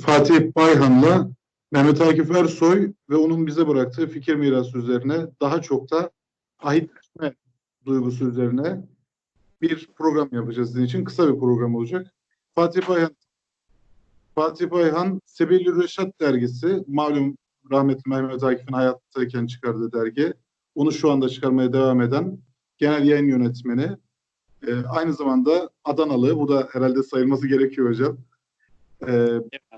Fatih Bayhan'la Mehmet Akif Ersoy ve onun bize bıraktığı fikir mirası üzerine daha çok da ahitleşme duygusu üzerine bir program yapacağız sizin için. Kısa bir program olacak. Fatih Bayhan Fatih Bayhan Sebil Reşat dergisi malum rahmetli Mehmet Akif'in hayattayken çıkardığı dergi. Onu şu anda çıkarmaya devam eden genel yayın yönetmeni. Ee, aynı zamanda Adanalı. Bu da herhalde sayılması gerekiyor hocam. Ee,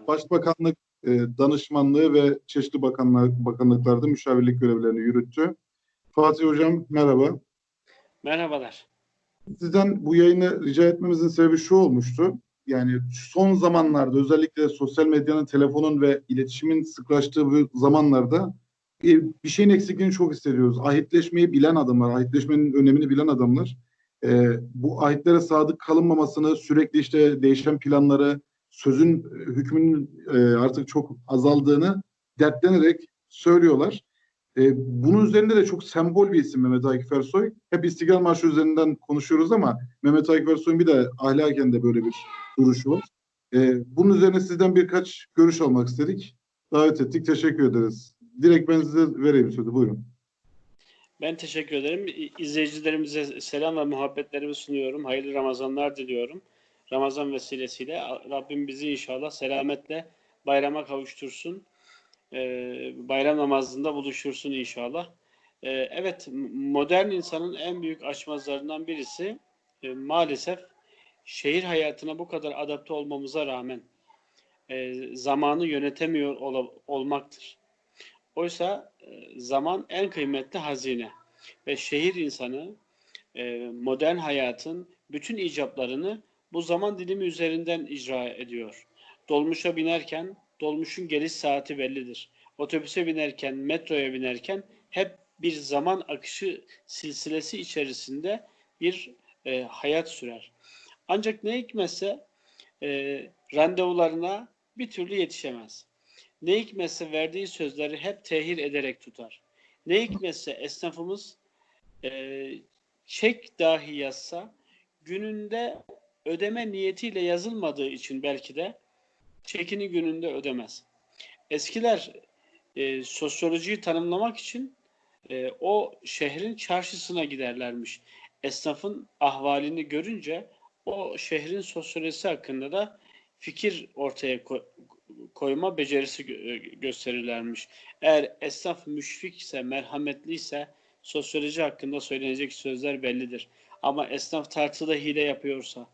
Başbakanlık e, danışmanlığı ve çeşitli bakanlar, bakanlıklarda müşavirlik görevlerini yürüttü. Fatih Hocam merhaba. Merhabalar. Sizden bu yayını rica etmemizin sebebi şu olmuştu. Yani son zamanlarda özellikle sosyal medyanın, telefonun ve iletişimin sıklaştığı bu zamanlarda e, bir şeyin eksikliğini çok hissediyoruz. Ahitleşmeyi bilen adamlar, ahitleşmenin önemini bilen adamlar e, bu ahitlere sadık kalınmamasını, sürekli işte değişen planları, sözün e, hükmünün e, artık çok azaldığını dertlenerek söylüyorlar. E, bunun üzerinde de çok sembol bir isim Mehmet Akif Ersoy. Hep İstiklal Marşı üzerinden konuşuyoruz ama Mehmet Akif Ersoy'un bir de ahlaken de böyle bir duruşu var. Bunun üzerine sizden birkaç görüş almak istedik. Davet ettik. Teşekkür ederiz. Direkt ben size vereyim sözü. Buyurun. Ben teşekkür ederim. İzleyicilerimize selam ve muhabbetlerimi sunuyorum. Hayırlı Ramazanlar diliyorum. Ramazan vesilesiyle Rabbim bizi inşallah selametle bayrama kavuştursun. Ee, bayram namazında buluşursun inşallah. Ee, evet, modern insanın en büyük açmazlarından birisi e, maalesef şehir hayatına bu kadar adapte olmamıza rağmen e, zamanı yönetemiyor ola- olmaktır. Oysa e, zaman en kıymetli hazine ve şehir insanı e, modern hayatın bütün icablarını bu zaman dilimi üzerinden icra ediyor. Dolmuşa binerken dolmuşun geliş saati bellidir. Otobüse binerken, metroya binerken hep bir zaman akışı silsilesi içerisinde bir e, hayat sürer. Ancak ne hikmetse e, randevularına bir türlü yetişemez. Ne hikmetse verdiği sözleri hep tehir ederek tutar. Ne hikmetse esnafımız e, çek dahi yazsa gününde ödeme niyetiyle yazılmadığı için belki de çekini gününde ödemez. Eskiler e, sosyolojiyi tanımlamak için e, o şehrin çarşısına giderlermiş. Esnafın ahvalini görünce o şehrin sosyolojisi hakkında da fikir ortaya ko- koyma becerisi gö- gösterirlermiş. Eğer esnaf müşfikse, merhametliyse sosyoloji hakkında söylenecek sözler bellidir. Ama esnaf tartıda hile yapıyorsa,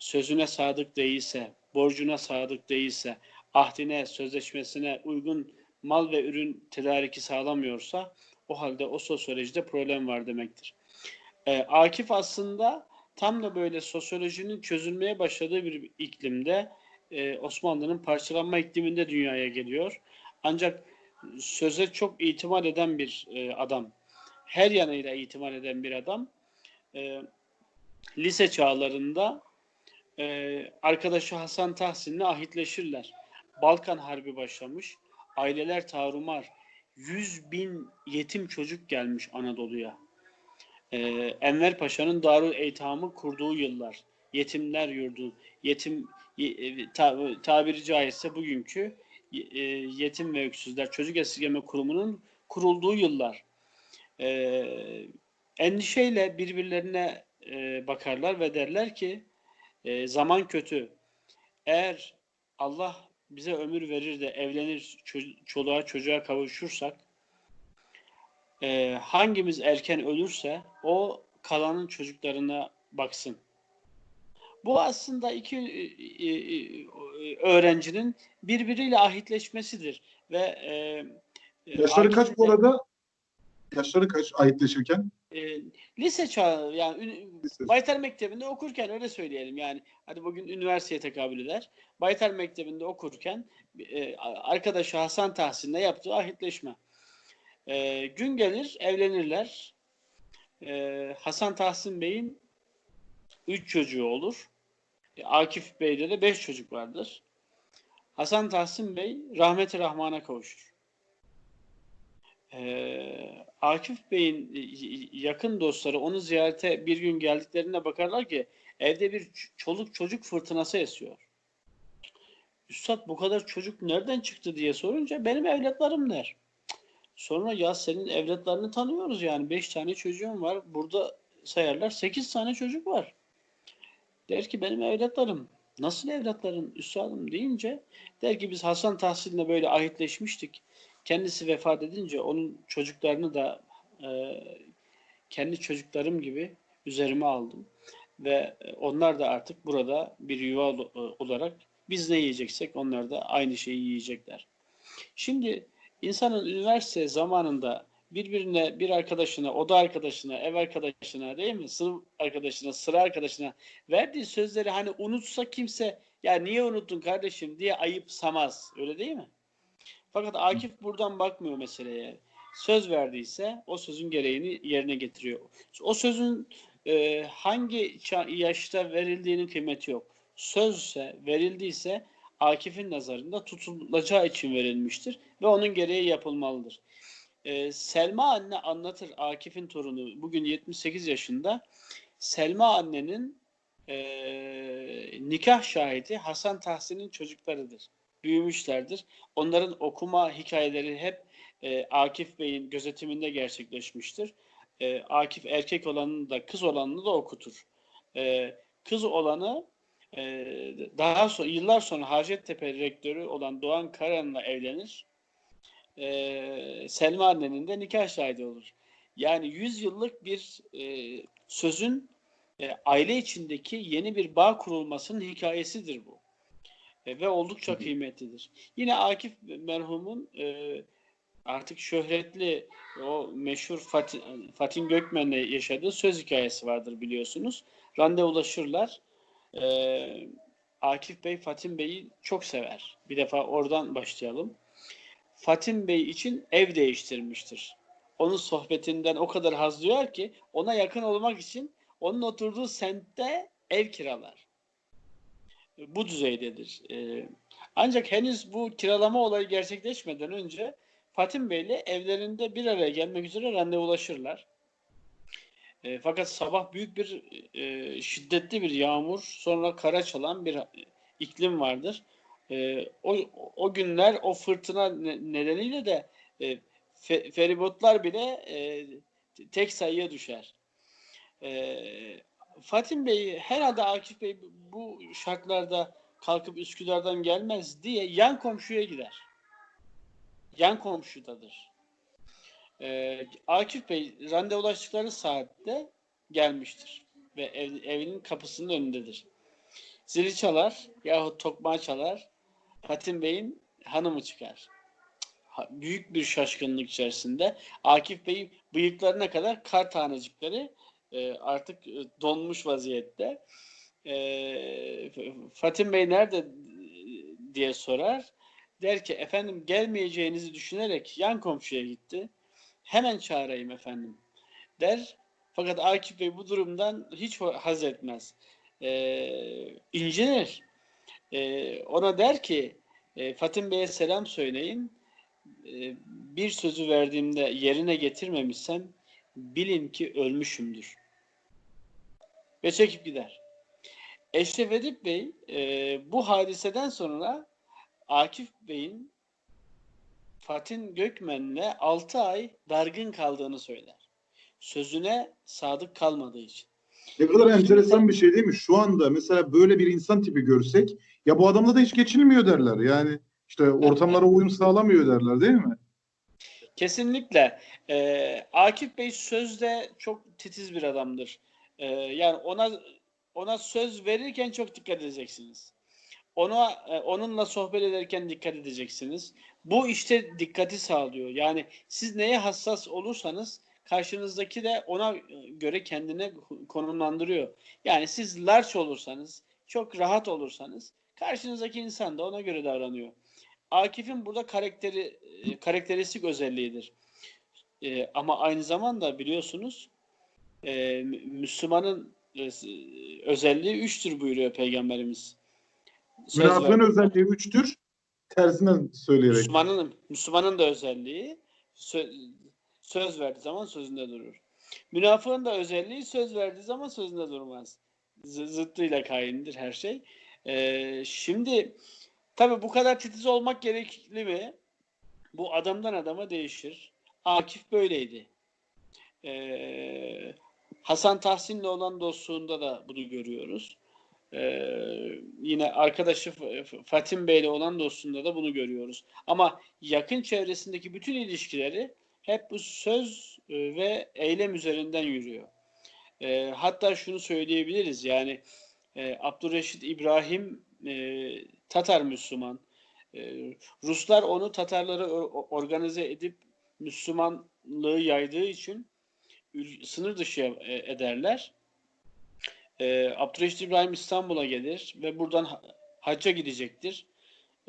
sözüne sadık değilse, borcuna sadık değilse, ahdine, sözleşmesine uygun mal ve ürün tedariki sağlamıyorsa o halde o sosyolojide problem var demektir. Ee, Akif aslında tam da böyle sosyolojinin çözülmeye başladığı bir iklimde e, Osmanlı'nın parçalanma ikliminde dünyaya geliyor. Ancak söze çok itimat eden bir e, adam. Her yanıyla itimat eden bir adam. E, lise çağlarında e, arkadaşı Hasan Tahsin'le ahitleşirler. Balkan Harbi başlamış. Aileler tarumar. 100 bin yetim çocuk gelmiş Anadolu'ya. E, Enver Paşa'nın Darül Eytam'ı kurduğu yıllar. Yetimler yurdu. Yetim e, ta- tabiri caizse bugünkü e, yetim ve öksüzler çocuk esirgeme kurumunun kurulduğu yıllar. E, endişeyle birbirlerine e, bakarlar ve derler ki e, zaman kötü. Eğer Allah bize ömür verir de evlenir, ço- çoluğa çocuğa kavuşursak e, hangimiz erken ölürse o kalanın çocuklarına baksın. Bu aslında iki e, e, öğrencinin birbiriyle ahitleşmesidir ve e, e, Yaşları kaç bu arada? Yaşları kaç ahitleşirken? E, lise çağı yani ün- Lise. Baytar Mektebi'nde okurken öyle söyleyelim yani hadi bugün üniversiteye tekabül eder. Baytar Mektebi'nde okurken e, arkadaşı Hasan Tahsin'le yaptığı ahitleşme. E, gün gelir evlenirler. E, Hasan Tahsin Bey'in üç çocuğu olur. E, Akif Bey'de de beş çocuk vardır. Hasan Tahsin Bey rahmeti rahmana kavuşur. Ee, Akif Bey'in y- yakın dostları onu ziyarete bir gün geldiklerinde bakarlar ki evde bir çoluk çocuk fırtınası esiyor. Üstad bu kadar çocuk nereden çıktı diye sorunca benim evlatlarım der. Sonra ya senin evlatlarını tanıyoruz yani. Beş tane çocuğum var. Burada sayarlar sekiz tane çocuk var. Der ki benim evlatlarım. Nasıl evlatların üstadım deyince der ki biz Hasan Tahsin'le böyle ahitleşmiştik. Kendisi vefat edince onun çocuklarını da e, kendi çocuklarım gibi üzerime aldım. Ve onlar da artık burada bir yuva ol- olarak biz ne yiyeceksek onlar da aynı şeyi yiyecekler. Şimdi insanın üniversite zamanında birbirine, bir arkadaşına, oda arkadaşına, ev arkadaşına değil mi? Sınıf arkadaşına, sıra arkadaşına verdiği sözleri hani unutsa kimse ya niye unuttun kardeşim diye ayıpsamaz. Öyle değil mi? Fakat Akif buradan bakmıyor meseleye. Söz verdiyse o sözün gereğini yerine getiriyor. O sözün e, hangi yaşta verildiğinin kıymeti yok. Sözse, verildiyse Akif'in nazarında tutulacağı için verilmiştir ve onun gereği yapılmalıdır. Ee, Selma anne anlatır Akif'in torunu bugün 78 yaşında. Selma annenin eee, nikah şahidi Hasan Tahsin'in çocuklarıdır. Büyümüşlerdir. Onların okuma hikayeleri hep eee, Akif Bey'in gözetiminde gerçekleşmiştir. Eee, Akif erkek olanını da kız olanını da okutur. Eee, kız olanı eee, daha sonra yıllar sonra Hacettepe rektörü olan Doğan Karan'la evlenir. Eee, Selma annenin de nikah şahidi olur. Yani 100 yıllık bir eee, sözün e, aile içindeki yeni bir bağ kurulmasının hikayesidir bu. E, ve oldukça kıymetlidir. Yine Akif merhumun e, artık şöhretli o meşhur Fatih, Fatih Gökmen'le yaşadığı söz hikayesi vardır biliyorsunuz. Randevulaşırlar. E, Akif Bey Fatim Bey'i çok sever. Bir defa oradan başlayalım. Fatim Bey için ev değiştirmiştir. Onun sohbetinden o kadar haz duyar ki ona yakın olmak için onun oturduğu semtte ev kiralar. Bu düzeydedir. Ee, ancak henüz bu kiralama olayı gerçekleşmeden önce Fatim Bey ile evlerinde bir araya gelmek üzere randevulaşırlar. E, fakat sabah büyük bir e, şiddetli bir yağmur, sonra kara çalan bir iklim vardır. E, o, o günler o fırtına ne- nedeniyle de e, fe- feribotlar bile e, tek sayıya düşer. E, Fatim Bey herhalde Akif Bey bu şartlarda kalkıp Üsküdar'dan gelmez diye yan komşuya gider. Yan komşudadır. E, Akif Bey randevulaştıkları saatte gelmiştir ve ev, evinin kapısının önündedir. Zili çalar yahut tokmağı çalar. Fatim Bey'in hanımı çıkar. Ha- Büyük bir şaşkınlık içerisinde Akif Bey bıyıklarına kadar kar tanecikleri e, artık e, donmuş vaziyette. E, Fatim Bey nerede e, diye sorar. Der ki efendim gelmeyeceğinizi düşünerek yan komşuya gitti. Hemen çağırayım efendim der. Fakat Akif Bey bu durumdan hiç haz etmez. E, incinir. E, ona der ki e, Fatim Bey'e selam söyleyin. E, bir sözü verdiğimde yerine getirmemişsem bilin ki ölmüşümdür. Ve çekip gider. Eşref Edip Bey e, bu hadiseden sonra Akif Bey'in Fatin Gökmen'le 6 ay dargın kaldığını söyler. Sözüne sadık kalmadığı için. Ne kadar enteresan bir şey değil mi? Şu anda mesela böyle bir insan tipi görsek ya bu adamla da hiç geçinmiyor derler. Yani işte ortamlara uyum sağlamıyor derler değil mi? Kesinlikle. Ee, Akif Bey sözde çok titiz bir adamdır. Ee, yani ona ona söz verirken çok dikkat edeceksiniz. Ona e, onunla sohbet ederken dikkat edeceksiniz. Bu işte dikkati sağlıyor. Yani siz neye hassas olursanız karşınızdaki de ona göre kendine konumlandırıyor. Yani siz large olursanız, çok rahat olursanız karşınızdaki insan da ona göre davranıyor. Akif'in burada karakteri e, karakteristik özelliğidir. E, ama aynı zamanda biliyorsunuz e, Mü- Müslümanın özelliği üçtür buyuruyor Peygamberimiz. Söz Münafığın özelliği üçtür. Tersine söyleyerek. Müslümanın Müslümanın da özelliği sö- söz verdiği zaman sözünde durur. Münafığın da özelliği söz verdiği zaman sözünde durmaz. Z- zıttıyla kaindir her şey. Ee, şimdi Tabii bu kadar titiz olmak gerekli mi? Bu adamdan adama değişir. Akif böyleydi. Ee, Hasan Tahsin'le olan dostluğunda da bunu görüyoruz. Ee, yine arkadaşı Fatim Bey'le olan dostluğunda da bunu görüyoruz. Ama yakın çevresindeki bütün ilişkileri hep bu söz e, ve eylem üzerinden yürüyor. Ee, hatta şunu söyleyebiliriz yani e, Abdülreşit İbrahim e, Tatar Müslüman. E, Ruslar onu Tatarları o- organize edip Müslümanlığı yaydığı için sınır dışı e, ederler. E, Abdülreşit İbrahim İstanbul'a gelir ve buradan ha- hacca gidecektir.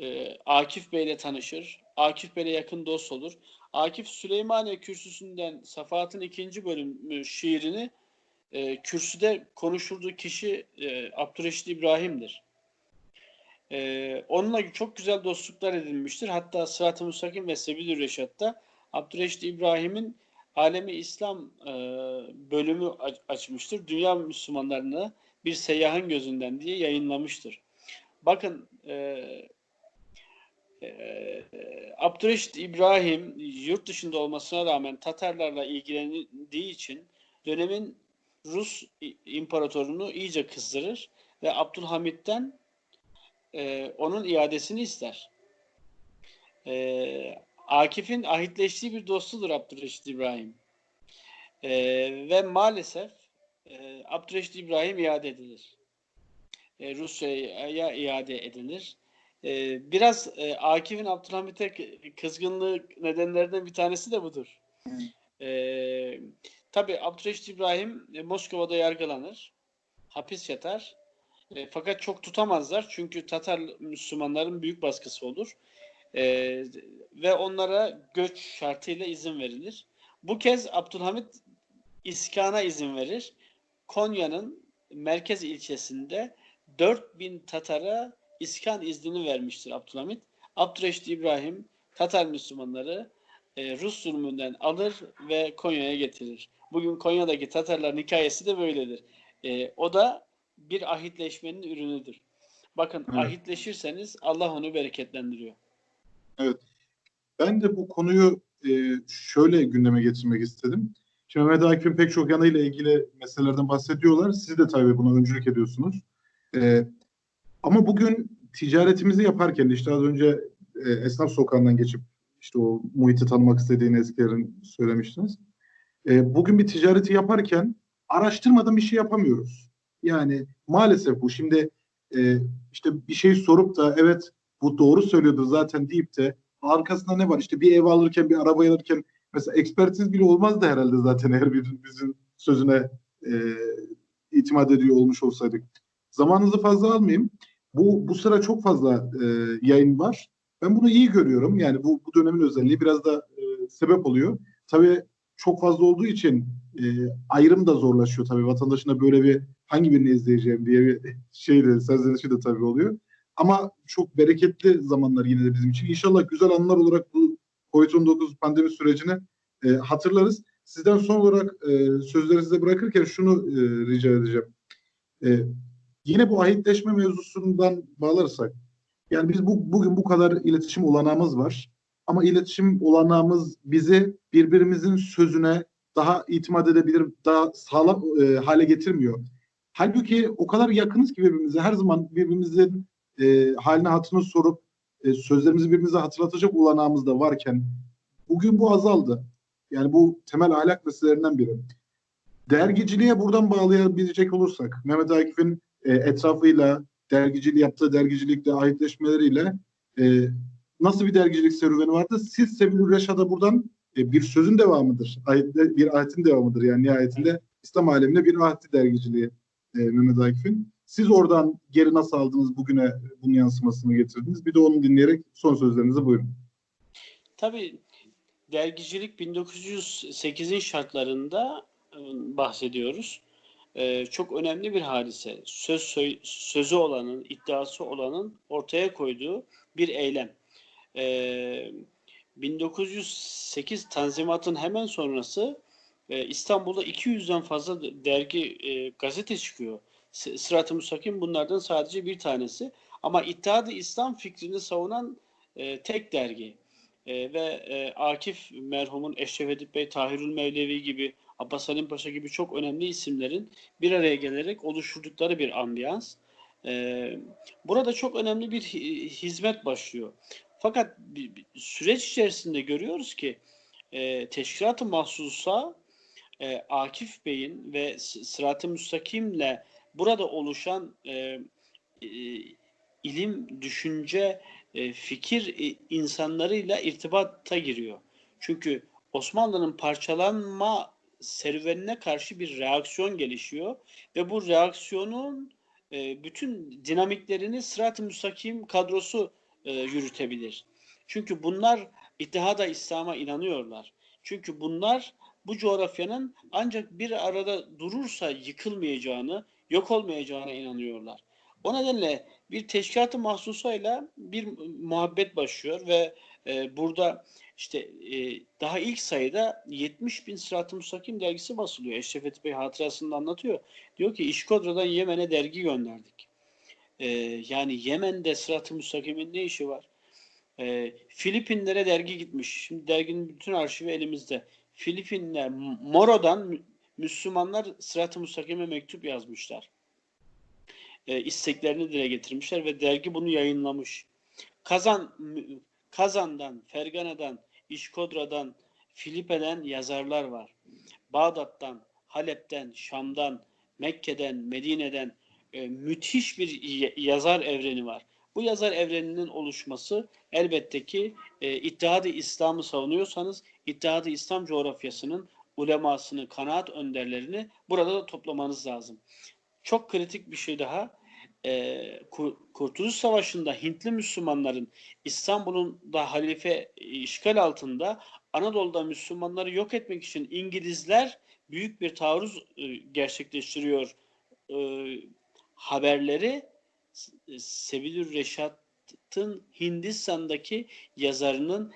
E, Akif Bey'le tanışır. Akif Bey'le yakın dost olur. Akif Süleymaniye Kürsüsü'nden Safahat'ın ikinci bölümü şiirini e, kürsüde konuşulduğu kişi e, Abdülreşit İbrahim'dir. E, onunla çok güzel dostluklar edinmiştir. Hatta Sırat-ı Müstakim ve Sebil-i Reşat'ta Abdülreşit İbrahim'in Alemi İslam e, bölümü aç- açmıştır. Dünya Müslümanlarını bir seyyahın gözünden diye yayınlamıştır. Bakın e, e, Abdülreşit İbrahim yurt dışında olmasına rağmen Tatarlarla ilgilendiği için dönemin Rus imparatorunu iyice kızdırır ve Abdülhamit'ten e, onun iadesini ister. E, Akif'in ahitleştiği bir dostudur Abdülreşit İbrahim. E, ve maalesef e, Abdülreşit İbrahim iade edilir. E, Rusya'ya iade edilir. E, biraz e, Akif'in Abdülhamit'e kızgınlığı nedenlerinden bir tanesi de budur. E, tabii Abdülreşit İbrahim e, Moskova'da yargılanır. Hapis yatar. E, fakat çok tutamazlar çünkü Tatar Müslümanların büyük baskısı olur. E, ve onlara göç şartıyla izin verilir. Bu kez Abdülhamit iskana izin verir. Konya'nın merkez ilçesinde 4000 Tatar'a iskan iznini vermiştir Abdülhamit. Abdülreşit İbrahim Tatar Müslümanları e, Rus zulmünden alır ve Konya'ya getirir. Bugün Konya'daki Tatarların hikayesi de böyledir. E, o da bir ahitleşmenin ürünüdür. Bakın Evet. ahitleşirseniz Allah onu bereketlendiriyor. Ben de bu konuyu e, şöyle gündeme getirmek istedim. Şimdi Mehmet Akif'in pek çok yanıyla ilgili meselelerden bahsediyorlar. Siz de tabii buna öncülük ediyorsunuz. E, ama bugün ticaretimizi yaparken işte az önce e, esnaf sokağından geçip işte o muhiti tanımak istediğini eskilerin söylemiştiniz. E, bugün bir ticareti yaparken araştırmadan bir şey yapamıyoruz. Yani maalesef bu. Şimdi e, işte bir şey sorup da evet bu doğru söylüyordur zaten deyip de arkasında ne var? İşte bir ev alırken, bir araba alırken mesela ekspertiz bile olmazdı herhalde zaten eğer birimizin sözüne e, itimat ediyor olmuş olsaydık. Zamanınızı fazla almayayım. Bu bu sıra çok fazla e, yayın var. Ben bunu iyi görüyorum. Yani bu, bu dönemin özelliği biraz da e, sebep oluyor. Tabii çok fazla olduğu için e, ayrım da zorlaşıyor tabii. Vatandaşın da böyle bir hangi birini izleyeceğim diye bir şey de serzenişi de tabii oluyor. Ama çok bereketli zamanlar yine de bizim için. İnşallah güzel anlar olarak bu COVID-19 pandemi sürecini e, hatırlarız. Sizden son olarak e, sözleri size bırakırken şunu e, rica edeceğim. E, yine bu ahitleşme mevzusundan bağlarsak, yani biz bu, bugün bu kadar iletişim olanağımız var. Ama iletişim olanağımız bizi birbirimizin sözüne daha itimat edebilir, daha sağlam e, hale getirmiyor. Halbuki o kadar yakınız ki birbirimize her zaman birbirimizin e, haline hatırını sorup e, sözlerimizi birbirimize hatırlatacak olanağımız da varken bugün bu azaldı. Yani bu temel ahlak meselelerinden biri. Dergiciliğe buradan bağlayabilecek olursak Mehmet Akif'in e, etrafıyla dergiciliği yaptığı dergicilikle ahitleşmeleriyle e, nasıl bir dergicilik serüveni vardı? Siz Sebil Reşat'a buradan e, bir sözün devamıdır. Ahitle, bir ahitin devamıdır. Yani nihayetinde İslam alemine bir ahdi dergiciliği e, Mehmet Akif'in. Siz oradan geri nasıl aldınız bugüne bunun yansımasını getirdiniz? Bir de onu dinleyerek son sözlerinizi buyurun. Tabii dergicilik 1908'in şartlarında e, bahsediyoruz. E, çok önemli bir hadise. Söz sö- sözü olanın, iddiası olanın ortaya koyduğu bir eylem. E, 1908 Tanzimat'ın hemen sonrası e, İstanbul'da 200'den fazla dergi, e, gazete çıkıyor. Sırat-ı Müstakim bunlardan sadece bir tanesi. Ama İttihat-ı İslam fikrini savunan e, tek dergi. E, ve e, Akif merhumun Eşref Edip Bey, Tahirül Mevlevi gibi, Abbas Halim Paşa gibi çok önemli isimlerin bir araya gelerek oluşturdukları bir ambiyans. E, burada çok önemli bir hi- hizmet başlıyor. Fakat bir- bir süreç içerisinde görüyoruz ki e, teşkilat-ı mahsusa e, Akif Bey'in ve Sırat-ı Müstakim'le burada oluşan e, e, ilim, düşünce, e, fikir e, insanlarıyla irtibata giriyor. Çünkü Osmanlı'nın parçalanma serüvenine karşı bir reaksiyon gelişiyor ve bu reaksiyonun e, bütün dinamiklerini Sırat-ı Müstakim kadrosu e, yürütebilir. Çünkü bunlar İttihada İslam'a inanıyorlar. Çünkü bunlar bu coğrafyanın ancak bir arada durursa yıkılmayacağını, yok olmayacağına inanıyorlar. O nedenle bir teşkilat-ı bir muhabbet başlıyor ve e, burada işte e, daha ilk sayıda 70 bin Sırat-ı Müstakim dergisi basılıyor. Eşref Bey hatırasında anlatıyor. Diyor ki İşkodra'dan Yemen'e dergi gönderdik. E, yani Yemen'de Sırat-ı Müstakim'in ne işi var? E, Filipinlere dergi gitmiş. Şimdi derginin bütün arşivi elimizde. Filipinler, Moro'dan Müslümanlar Sırat-ı Müstakim'e mektup yazmışlar. E, isteklerini dile getirmişler ve dergi bunu yayınlamış. Kazan Kazan'dan, Fergana'dan, İşkodra'dan, Filipe'den yazarlar var. Bağdat'tan, Halep'ten, Şam'dan, Mekke'den, Medine'den e, müthiş bir yazar evreni var. Bu yazar evreninin oluşması elbette ki e, İttihat-ı İslam'ı savunuyorsanız İttihat-ı İslam coğrafyasının ulemasını, kanaat önderlerini burada da toplamanız lazım. Çok kritik bir şey daha. E, Ku- Kurtuluş Savaşı'nda Hintli Müslümanların İstanbul'un da halife e, işgal altında Anadolu'da Müslümanları yok etmek için İngilizler büyük bir taarruz e, gerçekleştiriyor e, haberleri S- Sebilür Reşat'ın Hindistan'daki yazarının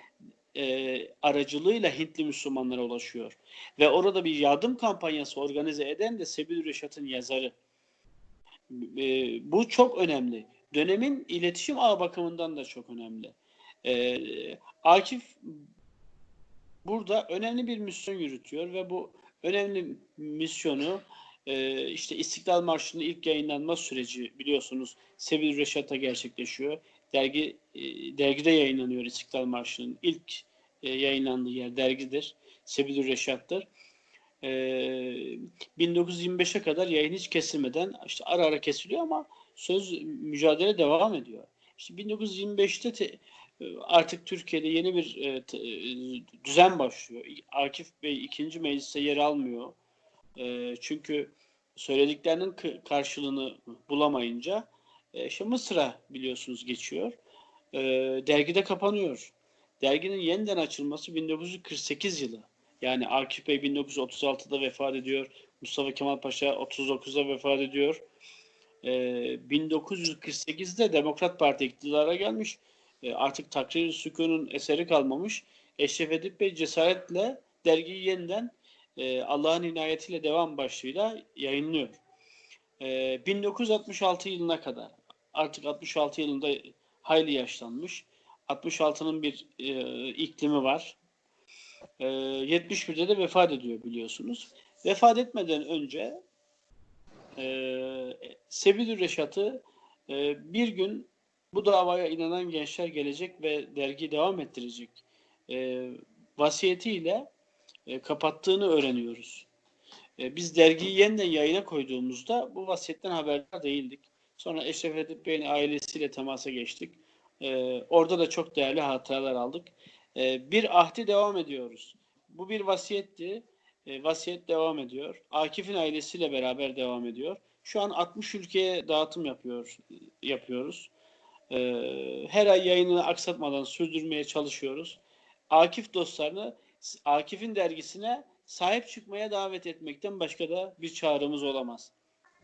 e, aracılığıyla Hintli Müslümanlara ulaşıyor. Ve orada bir yardım kampanyası organize eden de Sebilür Reşat'ın yazarı. E, bu çok önemli. Dönemin iletişim ağı bakımından da çok önemli. E, Akif burada önemli bir misyon yürütüyor ve bu önemli misyonu e, işte İstiklal Marşı'nın ilk yayınlanma süreci biliyorsunuz Sevil Reşat'a gerçekleşiyor. Dergi e, dergide yayınlanıyor İstiklal Marşı'nın ilk e, yayınlandığı yer dergidir. Sevil Reşat'tır. E, 1925'e kadar yayın hiç kesilmeden işte ara ara kesiliyor ama söz mücadele devam ediyor. İşte 1925'te te- e, artık Türkiye'de yeni bir e, t- düzen başlıyor. Akif Bey ikinci mecliste yer almıyor. E, çünkü söylediklerinin karşılığını bulamayınca e, işte Mısır'a biliyorsunuz geçiyor. E, dergide kapanıyor. Derginin yeniden açılması 1948 yılı. Yani Akif Bey 1936'da vefat ediyor. Mustafa Kemal Paşa 39'da vefat ediyor. E, 1948'de Demokrat Parti iktidara gelmiş. E, artık takrir sükunun eseri kalmamış. Eşref Edip Bey cesaretle dergiyi yeniden e, Allah'ın inayetiyle devam başlığıyla yayınlıyor. E, 1966 yılına kadar artık 66 yılında hayli yaşlanmış. 66'nın bir e, iklimi var. E, 71'de de vefat ediyor biliyorsunuz. Vefat etmeden önce e, Sebilür Reşat'ı e, bir gün bu davaya inanan gençler gelecek ve dergi devam ettirecek e, vasiyetiyle e, kapattığını öğreniyoruz. E, biz dergiyi yeniden yayına koyduğumuzda bu vasiyetten haberdar değildik. Sonra Eşref Edip Bey'in ailesiyle temasa geçtik. E, orada da çok değerli hatıralar aldık. E, bir ahdi devam ediyoruz. Bu bir vasiyetti. E, vasiyet devam ediyor. Akif'in ailesiyle beraber devam ediyor. Şu an 60 ülkeye dağıtım yapıyor, yapıyoruz. E, her ay yayını aksatmadan sürdürmeye çalışıyoruz. Akif dostlarını Akif'in dergisine sahip çıkmaya davet etmekten başka da bir çağrımız olamaz.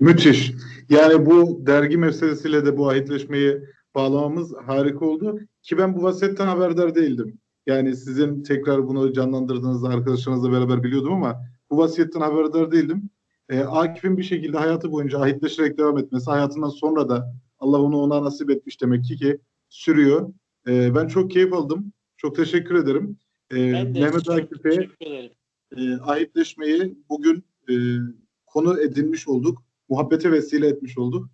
Müthiş. Yani bu dergi meselesiyle de bu ahitleşmeyi bağlamamız harika oldu. Ki ben bu vasiyetten haberdar değildim. Yani sizin tekrar bunu canlandırdığınızda arkadaşlarınızla beraber biliyordum ama bu vasiyetten haberdar değildim. e, Akif'in bir şekilde hayatı boyunca ahitleşerek devam etmesi, hayatından sonra da Allah onu ona nasip etmiş demek ki ki sürüyor. E, ben çok keyif aldım. Çok teşekkür ederim. E, Ben de Mehmet Akif'e e, ahitleşmeyi bugün e, konu edinmiş olduk. Muhabbete vesile etmiş olduk.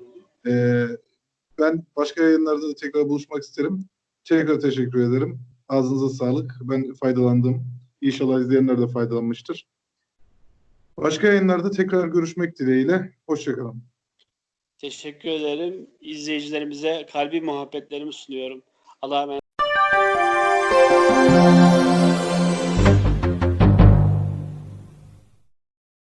E, ben başka yayınlarda da tekrar buluşmak isterim. Tekrar teşekkür ederim. Ağzınıza sağlık. Ben faydalandım. İnşallah izleyenler de faydalanmıştır. Başka yayınlarda tekrar görüşmek dileğiyle. Hoşçakalın. Teşekkür ederim. İzleyicilerimize kalbi muhabbetlerimi sunuyorum. Allah'a emanet